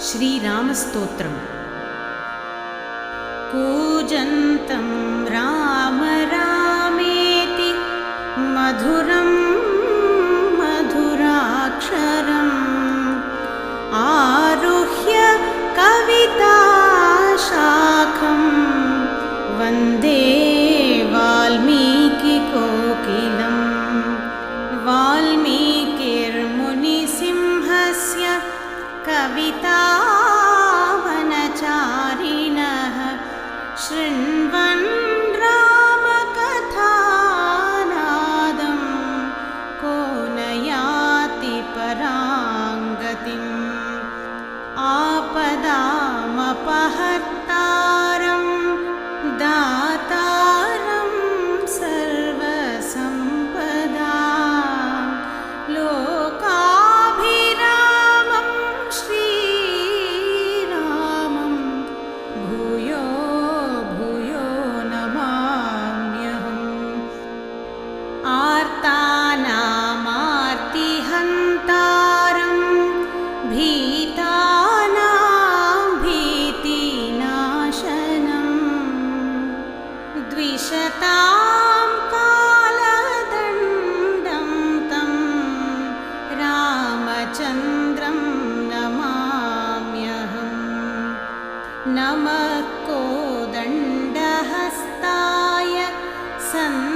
श्रीरामस्तोत्रम्। कूजन्तं राम रामेति मधुरं मधुराक्षरम्। आरुह्य कविता कवितावनचारिणः शृण्वन् नमः कोदण्डहस्ताय सन्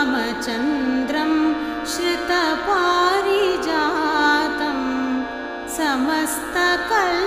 श्रीरामचन्द्रं श्रितपारिजातं समस्तकल्या